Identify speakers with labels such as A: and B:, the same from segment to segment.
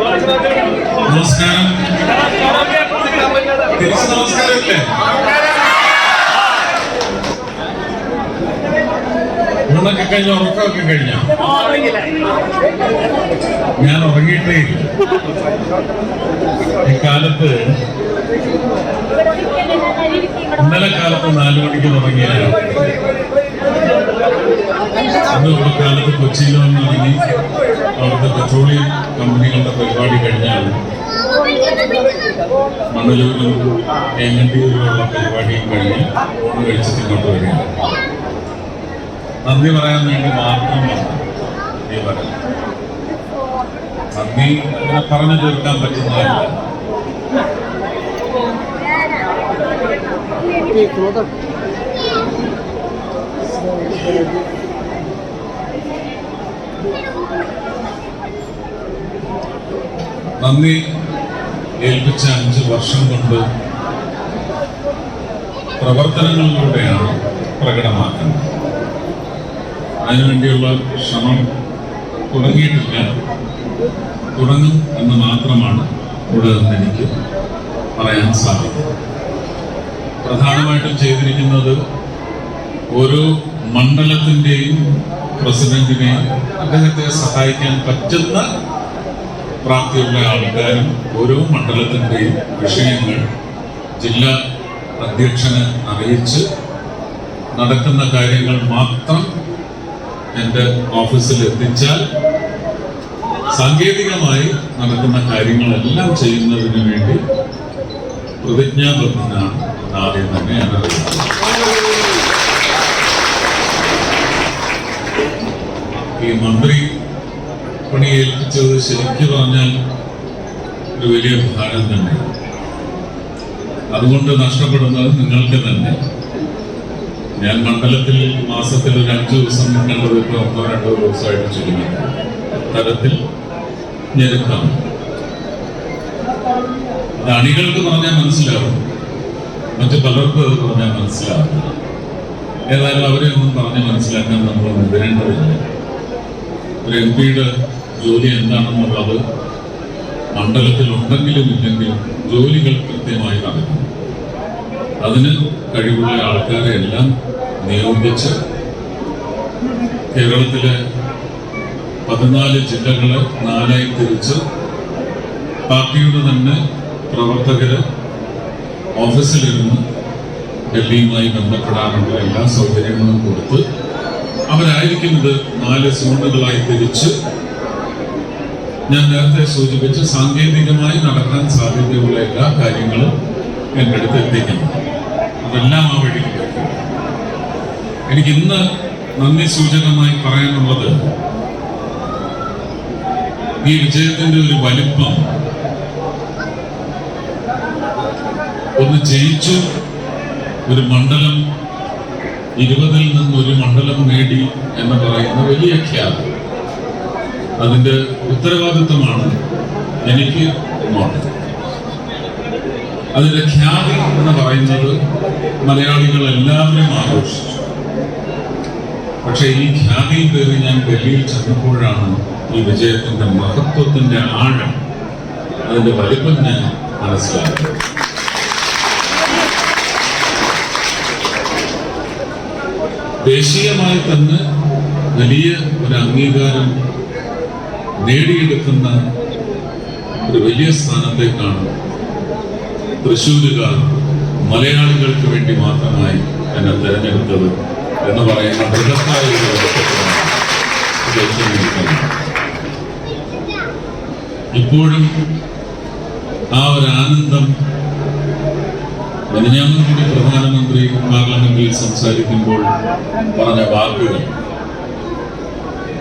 A: നമസ്കാരം തിരിച്ച് നമസ്കാരമില്ലേ ഊണൊക്കെ കഴിഞ്ഞ ഉറക്കമൊക്കെ കഴിഞ്ഞ ഞാൻ ഉറങ്ങിയിട്ടേ ഇക്കാലത്ത് ഇന്നലെ കാലത്ത് നാലു മണിക്ക് തുടങ്ങിയ അന്ന് ഒരു കാലത്ത് കൊച്ചിയിൽ വന്ന് ഇറങ്ങി അവിടുത്തെ പെട്രോളിയം കമ്പനികളുടെ പരിപാടി കഴിഞ്ഞാൽ എൻ എൻ മണലൂരിലും എല്ലണ്ടിയൂരിലുള്ള പരിപാടിയും കഴിഞ്ഞ് ഊണ് കഴിച്ചിട്ട് ഇങ്ങോട്ട് വരികയാണ് നന്ദി പറയാൻ വേണ്ടി മാത്രമാണ് നീ പറയാം നന്ദി അങ്ങനെ പറഞ്ഞു തീർക്കാൻ പറ്റുന്നതല്ല നന്ദി ഏൽപ്പിച്ച അഞ്ച് വർഷം കൊണ്ട് പ്രവർത്തനങ്ങളിലൂടെയാണ് പ്രകടമാക്കുന്നത് അതിനുവേണ്ടിയുള്ള ശ്രമം തുടങ്ങിയിട്ടില്ല തുടങ്ങും എന്ന് മാത്രമാണ് ഇവിടെ നിന്ന് എനിക്ക് പറയാൻ സാധിക്കുന്നത് പ്രധാനമായിട്ടും ചെയ്തിരിക്കുന്നത് ഓരോ മണ്ഡലത്തിൻ്റെയും പ്രസിഡന്റിനെ അദ്ദേഹത്തെ സഹായിക്കാൻ പറ്റുന്ന പ്രാപ്തിയുള്ള ആൾക്കാരും ഓരോ മണ്ഡലത്തിൻ്റെയും വിഷയങ്ങൾ ജില്ലാ അധ്യക്ഷനെ അറിയിച്ച് നടക്കുന്ന കാര്യങ്ങൾ മാത്രം എൻ്റെ ഓഫീസിൽ എത്തിച്ചാൽ സാങ്കേതികമായി നടക്കുന്ന കാര്യങ്ങളെല്ലാം ചെയ്യുന്നതിന് വേണ്ടി പ്രതിജ്ഞാബദ്ധനാണ് ആദ്യം തന്നെ ഞാൻ അറിയുന്നത് ഈ മന്ത്രി പണി ഏൽപ്പിച്ചത് ശരിക്കും പറഞ്ഞാൽ ഒരു വലിയ ഭാരം തന്നെ അതുകൊണ്ട് നഷ്ടപ്പെടുന്നത് നിങ്ങൾക്ക് തന്നെ ഞാൻ മണ്ഡലത്തിൽ മാസത്തിൽ ഒരു അഞ്ചു ദിവസം നിൽക്കേണ്ടത് ഇപ്പോൾ ഒന്നോ രണ്ടോ ദിവസമായിട്ട് ചുരുങ്ങി തരത്തിൽ ഞെരുക്കാം അത് അണികൾക്ക് പറഞ്ഞാൽ മനസ്സിലാവും മറ്റു പലർക്കും അത് പറഞ്ഞാൽ മനസ്സിലാവും ഏതായാലും അവരെ ഒന്നും പറഞ്ഞ് മനസ്സിലാക്കാൻ നമ്മൾ മുതിരേണ്ടതില്ല ഒരു എം പിയുടെ ജോലി എന്താണെന്നുള്ളത് മണ്ഡലത്തിലുണ്ടെങ്കിലും ഇല്ലെങ്കിലും ജോലികൾ കൃത്യമായി നടക്കും അതിന് കഴിവുള്ള ആൾക്കാരെ എല്ലാം നിയോഗിച്ച് കേരളത്തിലെ പതിനാല് ജില്ലകളെ നാലായി തിരിച്ച് പാർട്ടിയുടെ തന്നെ പ്രവർത്തകർ ഓഫീസിലിരുന്ന് ഡൽഹിയുമായി ബന്ധപ്പെടാനുള്ള എല്ലാ സൗകര്യങ്ങളും കൊടുത്ത് അവരായിരിക്കുന്നത് നാല് സോണുകളായി തിരിച്ച് ഞാൻ നേരത്തെ സൂചിപ്പിച്ച സാങ്കേതികമായി നടക്കാൻ സാധ്യതയുള്ള എല്ലാ കാര്യങ്ങളും എൻ്റെ അടുത്ത് എത്തിക്കുന്നു അതെല്ലാം ആ വഴി എനിക്ക് ഇന്ന് നന്ദി സൂചകമായി പറയാനുള്ളത് ഈ വിജയത്തിന്റെ ഒരു വലിപ്പം ഒന്ന് ജയിച്ചു ഒരു മണ്ഡലം ഇരുപതിൽ നിന്ന് ഒരു മണ്ഡലം നേടി എന്ന് പറയുന്ന വലിയ ഖ്യാതി അതിന്റെ ഉത്തരവാദിത്വമാണ് എനിക്ക് അതിന്റെ ഖ്യാതി എന്ന് പറയുന്നത് മലയാളികൾ എല്ലാവരും ആഘോഷിച്ചു പക്ഷെ ഈ ഖ്യാതിയിൽ പേര് ഞാൻ ഡൽഹിയിൽ ചെന്നപ്പോഴാണ് ഈ വിജയത്തിന്റെ മഹത്വത്തിന്റെ ആഴം അതിന്റെ വലിപ്പം ഞാൻ മനസ്സിലാക്കിയത് ദേശീയമായി തന്നെ വലിയ ഒരു അംഗീകാരം നേടിയെടുക്കുന്ന ഒരു വലിയ സ്ഥാനത്തേക്കാണ് തൃശ്ശൂരുകാർ മലയാളികൾക്ക് വേണ്ടി മാത്രമായി എന്നെ തിരഞ്ഞെടുത്തത് എന്ന് പറയുന്ന ബൃഹത്തായ ഇപ്പോഴും ആ ഒരു ആനന്ദം പതിനാമത് പ്രധാനമന്ത്രി പാർലമെന്റിൽ സംസാരിക്കുമ്പോൾ പറഞ്ഞ വാക്കുകൾ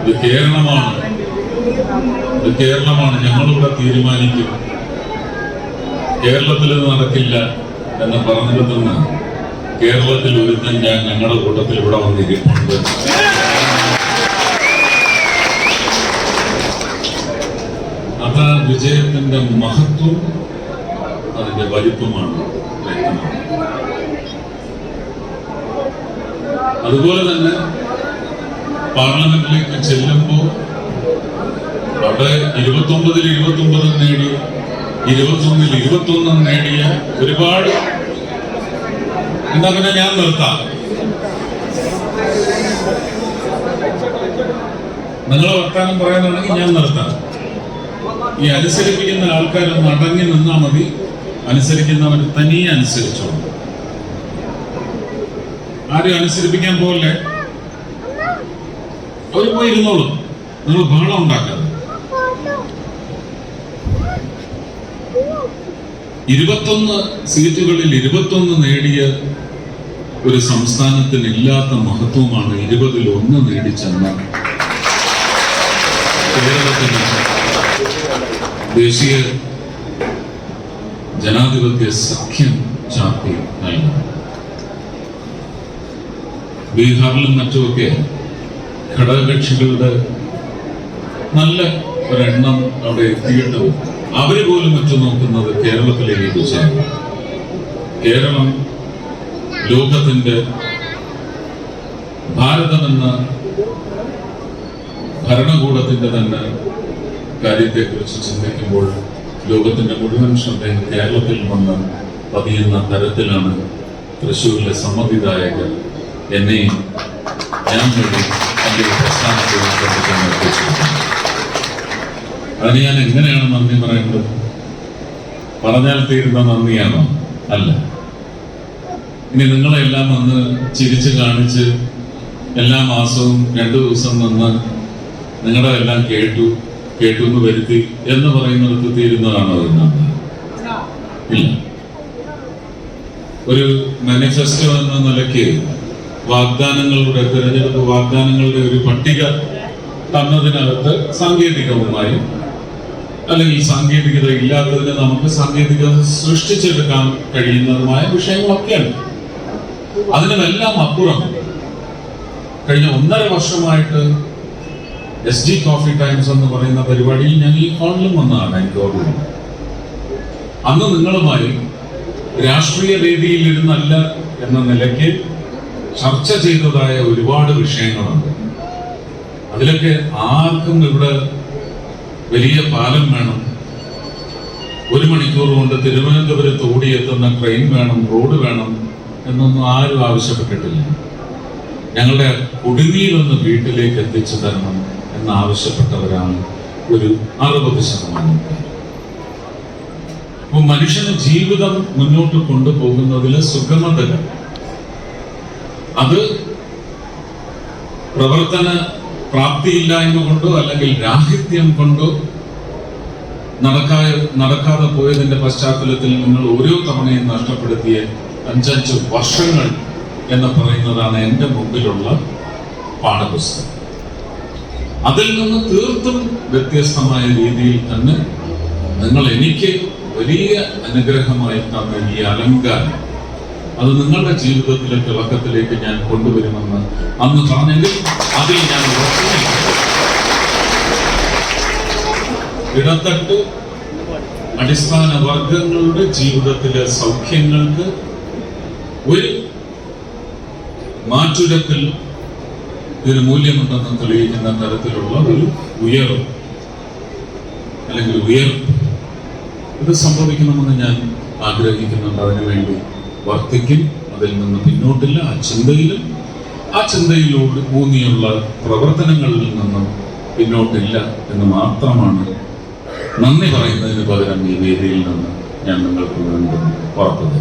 A: ഇത് കേരളമാണ് ഇത് കേരളമാണ് ഞങ്ങളിവിടെ തീരുമാനിക്കും കേരളത്തിൽ നടക്കില്ല എന്ന് പറഞ്ഞിരുന്ന കേരളത്തിൽ ഒരുത്തൻ ഞാൻ ഞങ്ങളുടെ കൂട്ടത്തിൽ ഇവിടെ വന്നിരിക്കുന്നുണ്ട് അതാ വിജയത്തിന്റെ മഹത്വം അതിൻ്റെ വലിപ്പമാണ് വ്യക്തമാണ് അതുപോലെ തന്നെ പാർലമെന്റിലേക്ക് ചെല്ലുമ്പോൾ അവിടെ ഇരുപത്തി ഇരുപത്തി ഒമ്പതിൽ ഒമ്പത് നേടി ഇരുപത്തി ഒന്നിൽ ഇരുപത്തി ഇരുപത്തൊന്നും നേടിയ ഒരുപാട് എന്താ പിന്നെ ഞാൻ നിർത്താം നിങ്ങൾ വർത്താനം പറയാനാണെങ്കിൽ ഞാൻ നിർത്താം ഈ അനുസരിപ്പിക്കുന്ന ആൾക്കാരൊന്ന് അടങ്ങി നിന്നാൽ മതി അനുസരിക്കുന്നവർ തനിയെ അനുസരിച്ചോളൂ ആരും അനുസരിപ്പിക്കാൻ പോകല്ലേ അവർ പോയി ഇരുന്നോളൂ നിങ്ങൾ ബഹളം ഉണ്ടാക്കാതെ ഇരുപത്തൊന്ന് സീറ്റുകളിൽ ഇരുപത്തൊന്ന് നേടിയ ഒരു സംസ്ഥാനത്തിന് ഇല്ലാത്ത മഹത്വമാണ് ഇരുപതിൽ ഒന്ന് നേടി ചെന്ന കേരളത്തിന് ദേശീയ ജനാധിപത്യ സഖ്യം ചാർത്തി നൽകി ബീഹാറിലും മറ്റുമൊക്കെ ഘടകകക്ഷികളുടെ നല്ല ഒരെണ്ണം അവിടെ എത്തിയിട്ട് അവര് പോലും മറ്റും നോക്കുന്നത് കേരളത്തിലേക്ക് ദിശയാണ് കേരളം ലോകത്തിന്റെ ഭാരതമെന്ന ഭരണകൂടത്തിന്റെ തന്നെ കാര്യത്തെക്കുറിച്ച് ചിന്തിക്കുമ്പോൾ ലോകത്തിന്റെ മുഴുവൻ ശ്രദ്ധയും കേരളത്തിൽ വന്ന് പതിയുന്ന തരത്തിലാണ് തൃശ്ശൂരിലെ സമ്മതിദായകർ എന്നെയും ഞാൻ അതിന് ഞാൻ എങ്ങനെയാണ് നന്ദി പറയേണ്ടത് പറഞ്ഞാൽ തീരുന്ന നന്ദിയാണോ അല്ല ഇനി നിങ്ങളെല്ലാം വന്ന് ചിരിച്ച് കാണിച്ച് എല്ലാ മാസവും രണ്ടു ദിവസം വന്ന് നിങ്ങളെല്ലാം എല്ലാം കേട്ടു കേട്ടുന്നു വരുത്തി എന്ന് പറയുന്നിടത്ത് തീരുന്നതാണോ എന്നാണ് ഇല്ല ഒരു മാനിഫെസ്റ്റോ എന്ന നിലയ്ക്ക് വാഗ്ദാനങ്ങളുടെ തിരഞ്ഞെടുപ്പ് വാഗ്ദാനങ്ങളുടെ ഒരു പട്ടിക തന്നതിനകത്ത് സാങ്കേതികവുമായി അല്ലെങ്കിൽ സാങ്കേതികത ഇല്ലാത്തതിന് നമുക്ക് സാങ്കേതികത സൃഷ്ടിച്ചെടുക്കാൻ കഴിയുന്നതുമായ വിഷയങ്ങളൊക്കെയാണ് അതിനുമെല്ലാം അപ്പുറം കഴിഞ്ഞ ഒന്നര വർഷമായിട്ട് എസ് ജി കോഫി ടൈംസ് എന്ന് പറയുന്ന പരിപാടിയിൽ ഞങ്ങൾ ഈ ഹാളിലും വന്നതാണ് എനിക്ക് ഓർമ്മ അന്ന് നിങ്ങളുമായി രാഷ്ട്രീയ വേദിയിൽ ഇരുന്നല്ല എന്ന നിലയ്ക്ക് ചർച്ച ചെയ്തതായ ഒരുപാട് വിഷയങ്ങളുണ്ട് അതിലൊക്കെ ആർക്കും ഇവിടെ വലിയ പാലം വേണം ഒരു മണിക്കൂർ കൊണ്ട് തിരുവനന്തപുരത്ത് ഓടിയെത്തുന്ന ട്രെയിൻ വേണം റോഡ് വേണം എന്നൊന്നും ആരും ആവശ്യപ്പെട്ടിട്ടില്ല ഞങ്ങളുടെ കുടുങ്ങിയിൽ ഒന്ന് വീട്ടിലേക്ക് എത്തിച്ചു തരണം എന്നാവശ്യപ്പെട്ടവരാണ് ഒരു അറുപത് ശതമാനം അപ്പോൾ മനുഷ്യന് ജീവിതം മുന്നോട്ട് കൊണ്ടുപോകുന്നതിൽ സുഗമതകൾ അത് പ്രവർത്തന പ്രാപ്തിയില്ലായ്മ കൊണ്ടോ അല്ലെങ്കിൽ രാഹിത്യം കൊണ്ടോ നടക്കാ നടക്കാതെ പോയതിന്റെ പശ്ചാത്തലത്തിൽ നിങ്ങൾ ഓരോ തവണയും നഷ്ടപ്പെടുത്തിയ അഞ്ചഞ്ച് വർഷങ്ങൾ എന്ന് പറയുന്നതാണ് എൻ്റെ മുമ്പിലുള്ള പാഠപുസ്തകം അതിൽ നിന്ന് തീർത്തും വ്യത്യസ്തമായ രീതിയിൽ തന്നെ നിങ്ങൾ എനിക്ക് വലിയ അനുഗ്രഹമായി തന്ന ഈ അലങ്കാരം അത് നിങ്ങളുടെ ജീവിതത്തിലെ തിളക്കത്തിലേക്ക് ഞാൻ കൊണ്ടുവരുമെന്ന് അന്ന് പറഞ്ഞെങ്കിൽ അതിൽ ഞാൻ ഇടത്തട്ട് അടിസ്ഥാന വർഗങ്ങളുടെ ജീവിതത്തിലെ സൗഖ്യങ്ങൾക്ക് ഒരു മാറ്റുരത്തിൽ ഇതിന് മൂല്യമുണ്ടെന്ന് തെളിയിക്കുന്ന തരത്തിലുള്ള ഒരു ഉയർവ് അല്ലെങ്കിൽ ഉയർപ്പ് ഇത് സംഭവിക്കണമെന്ന് ഞാൻ ആഗ്രഹിക്കുന്നുണ്ട് അതിനുവേണ്ടി വർത്തിക്കും അതിൽ നിന്ന് പിന്നോട്ടില്ല ആ ചിന്തയിലും ആ ചിന്തയിലൂടെ ഊന്നിയുള്ള പ്രവർത്തനങ്ങളിൽ നിന്നും പിന്നോട്ടില്ല എന്ന് മാത്രമാണ് നന്ദി പറയുന്നതിന് പകരം ഈ വേദിയിൽ നിന്ന് ഞാൻ നിങ്ങൾക്ക് വേണ്ടി ഉറപ്പു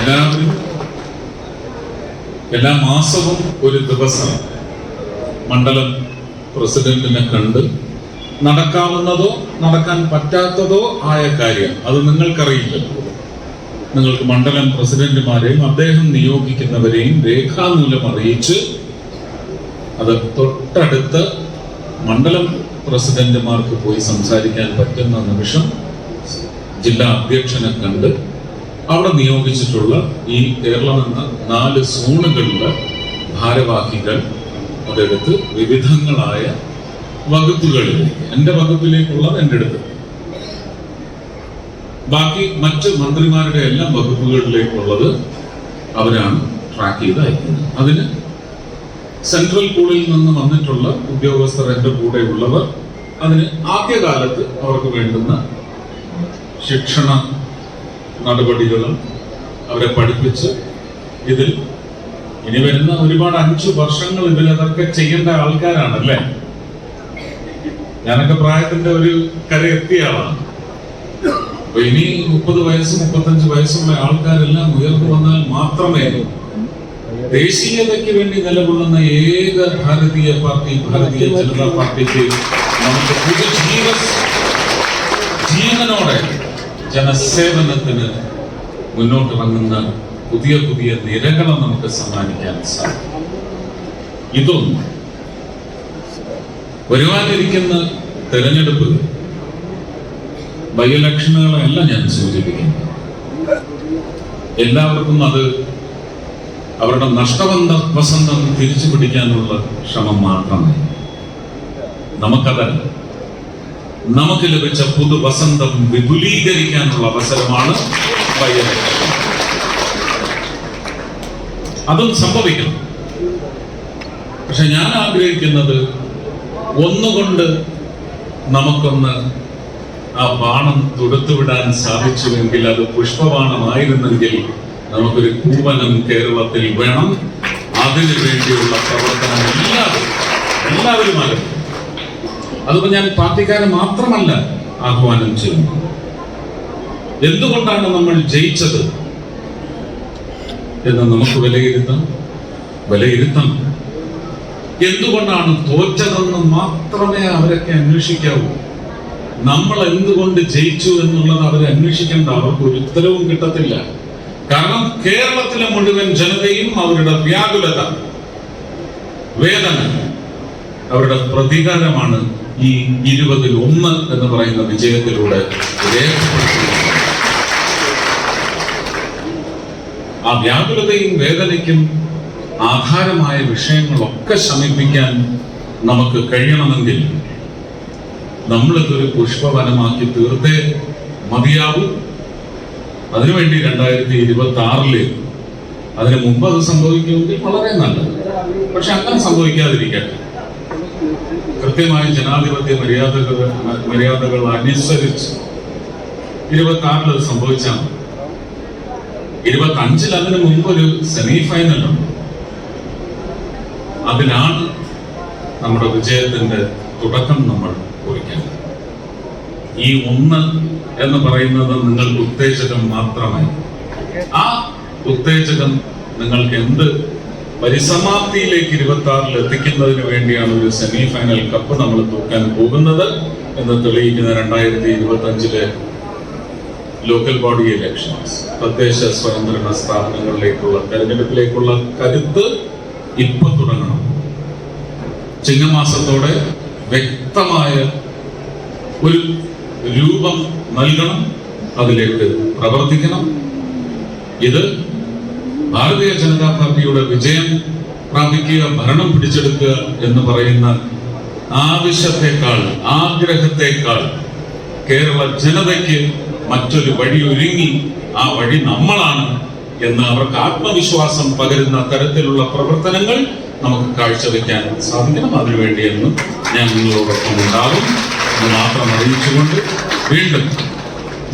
A: എല്ലാവരും എല്ലാ മാസവും ഒരു ദിവസം മണ്ഡലം പ്രസിഡന്റിനെ കണ്ട് നടക്കാവുന്നതോ നടക്കാൻ പറ്റാത്തതോ ആയ കാര്യം അത് നിങ്ങൾക്കറിയില്ല നിങ്ങൾക്ക് മണ്ഡലം പ്രസിഡന്റുമാരെയും അദ്ദേഹം നിയോഗിക്കുന്നവരെയും രേഖാമൂലം അറിയിച്ച് അത് തൊട്ടടുത്ത് മണ്ഡലം പ്രസിഡന്റുമാർക്ക് പോയി സംസാരിക്കാൻ പറ്റുന്ന നിമിഷം ജില്ലാ അധ്യക്ഷനെ കണ്ട് അവിടെ നിയോഗിച്ചിട്ടുള്ള ഈ കേരളം എന്ന നാല് സോണുകളിലെ ഭാരവാഹികൾ അദ്ദേഹത്ത് വിവിധങ്ങളായ വകുപ്പുകളിലേക്ക് എൻ്റെ വകുപ്പിലേക്കുള്ളത് എൻ്റെ അടുത്ത് ബാക്കി മറ്റ് മന്ത്രിമാരുടെ എല്ലാ വകുപ്പുകളിലേക്കുള്ളത് അവരാണ് ട്രാക്ക് ചെയ്ത് അയക്കുന്നത് അതിന് സെൻട്രൽ പൂളിൽ നിന്ന് വന്നിട്ടുള്ള ഉദ്യോഗസ്ഥർ എൻ്റെ കൂടെ ഉള്ളവർ അതിന് ആദ്യകാലത്ത് അവർക്ക് വേണ്ടുന്ന ശിക്ഷണ നടപടികളും അവരെ പഠിപ്പിച്ച് ഇതിൽ ഇനി വരുന്ന ഒരുപാട് അഞ്ചു വർഷങ്ങൾ അതൊക്കെ ചെയ്യേണ്ട ആൾക്കാരാണ് അല്ലേ ഞാനൊക്കെ പ്രായത്തിന്റെ ഒരു കരയെത്തിയ ആളാണ് അപ്പൊ ഇനി മുപ്പത് വയസ്സ് മുപ്പത്തഞ്ച് വയസ്സുള്ള ആൾക്കാരെല്ലാം ഉയർന്നു വന്നാൽ മാത്രമേ ദേശീയതയ്ക്ക് വേണ്ടി നിലകൊള്ളുന്ന ഏക ഭാരതീയ പാർട്ടി ഭാരതീയ ജനതാ പാർട്ടിക്ക് നമുക്ക് ജീവനോടെ ജനസേവനത്തിന് വന്നുന്ന പുതിയ പുതിയ നിരകളെ നമുക്ക് സമ്മാനിക്കാൻ സാധിക്കും ഇതൊന്നും വരുവാനിരിക്കുന്ന തെരഞ്ഞെടുപ്പ് ബൈ ഞാൻ സൂചിപ്പിക്കുന്നത് എല്ലാവർക്കും അത് അവരുടെ നഷ്ടബന്ധ വസന്തം തിരിച്ചു പിടിക്കാനുള്ള ശ്രമം മാത്രമേ നമുക്കതല്ല നമുക്ക് ലഭിച്ച പുതു വസന്തം വിപുലീകരിക്കാനുള്ള അവസരമാണ് അതും സംഭവിക്കണം പക്ഷെ ഞാൻ ആഗ്രഹിക്കുന്നത് ഒന്നുകൊണ്ട് നമുക്കൊന്ന് ആ ബാണം തുടുത്തുവിടാൻ സാധിച്ചുവെങ്കിൽ അത് പുഷ്പബാണമായിരുന്നെങ്കിൽ നമുക്കൊരു കൂവനം കേരളത്തിൽ വേണം അതിനു വേണ്ടിയുള്ള പ്രവർത്തനം എല്ലാവരും എല്ലാവരും ആഗ്രഹിക്കും അതുകൊണ്ട് ഞാൻ പാർട്ടിക്കാരെ മാത്രമല്ല ആഹ്വാനം ചെയ്യുന്നു എന്തുകൊണ്ടാണ് നമ്മൾ ജയിച്ചത് എന്ന് നമുക്ക് വിലയിരുത്താം വിലയിരുത്താം എന്തുകൊണ്ടാണ് തോറ്റതെന്ന് മാത്രമേ അവരൊക്കെ അന്വേഷിക്കാവൂ നമ്മൾ എന്തുകൊണ്ട് ജയിച്ചു എന്നുള്ളത് അവരെ അന്വേഷിക്കേണ്ട അവർക്ക് ഒരു ഉത്തരവും കിട്ടത്തില്ല കാരണം കേരളത്തിലെ മുഴുവൻ ജനതയും അവരുടെ വ്യാകുലത വേദന അവരുടെ പ്രതികാരമാണ് ഈ ഇരുപതിൽ ഒന്ന് എന്ന് പറയുന്ന വിജയത്തിലൂടെ ആ വ്യാകുലതയും വേദനയ്ക്കും ആധാരമായ വിഷയങ്ങളൊക്കെ ശമിപ്പിക്കാൻ നമുക്ക് കഴിയണമെങ്കിൽ നമ്മളിതൊരു പുഷ്പവനമാക്കി തീർത്തേ മതിയാവും അതിനുവേണ്ടി രണ്ടായിരത്തി ഇരുപത്തി ആറില് അതിനു മുമ്പ് അത് സംഭവിക്കുമെങ്കിൽ വളരെ നല്ലത് പക്ഷെ അങ്ങനെ സംഭവിക്കാതിരിക്കട്ടെ കൃത്യമായ ജനാധിപത്യ മര്യാദകൾ മര്യാദകൾ അനുസരിച്ച് ഇരുപത്തി ആറിൽ അത് സംഭവിച്ചാണ് ഇരുപത്തി അഞ്ചിൽ അതിന് മുമ്പ് ഒരു സെമി ഫൈനൽ അതിനാണ് നമ്മുടെ വിജയത്തിന്റെ തുടക്കം നമ്മൾ കുറിക്കുന്നത് ഈ ഒന്ന് എന്ന് പറയുന്നത് നിങ്ങൾക്ക് ഉത്തേജകം മാത്രമായി ആ ഉത്തേജകം നിങ്ങൾക്ക് എന്ത് പരിസമാപ്തിയിലേക്ക് ഇരുപത്തി ആറിൽ എത്തിക്കുന്നതിന് വേണ്ടിയാണ് ഒരു സെമി ഫൈനൽ കപ്പ് നമ്മൾ തൂക്കാൻ പോകുന്നത് എന്ന് തെളിയിക്കുന്ന രണ്ടായിരത്തി ഇരുപത്തി അഞ്ചിലെ ലോക്കൽ ബോഡി ഇലക്ഷൻസ് തദ്ദേശ സ്വയംഭരണ സ്ഥാപനങ്ങളിലേക്കുള്ള തെരഞ്ഞെടുപ്പിലേക്കുള്ള കരുത്ത് ഇപ്പൊ തുടങ്ങണം ചിങ്ങമാസത്തോടെ വ്യക്തമായ ഒരു രൂപം നൽകണം അതിലേക്ക് പ്രവർത്തിക്കണം ഇത് ഭാരതീയ ജനതാ പാർട്ടിയുടെ വിജയം പ്രാപിക്കുക ഭരണം പിടിച്ചെടുക്കുക എന്ന് പറയുന്ന ആവശ്യത്തെക്കാൾ ആഗ്രഹത്തെക്കാൾ കേരള ജനതയ്ക്ക് മറ്റൊരു വഴി ഒരുങ്ങി ആ വഴി നമ്മളാണ് എന്ന് അവർക്ക് ആത്മവിശ്വാസം പകരുന്ന തരത്തിലുള്ള പ്രവർത്തനങ്ങൾ നമുക്ക് കാഴ്ചവെക്കാൻ സാധിക്കണം എന്ന് ഞാൻ നിങ്ങളോടൊപ്പം ഉണ്ടാകും എന്ന് മാത്രം അറിയിച്ചുകൊണ്ട് വീണ്ടും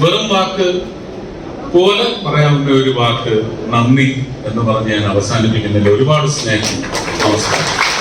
A: വെറും വാക്ക് പോലെ പറയാവുന്ന ഒരു വാക്ക് നന്ദി എന്ന് പറഞ്ഞ് ഞാൻ അവസാനിപ്പിക്കുന്നില്ല ഒരുപാട് സ്നേഹം നമസ്കാരം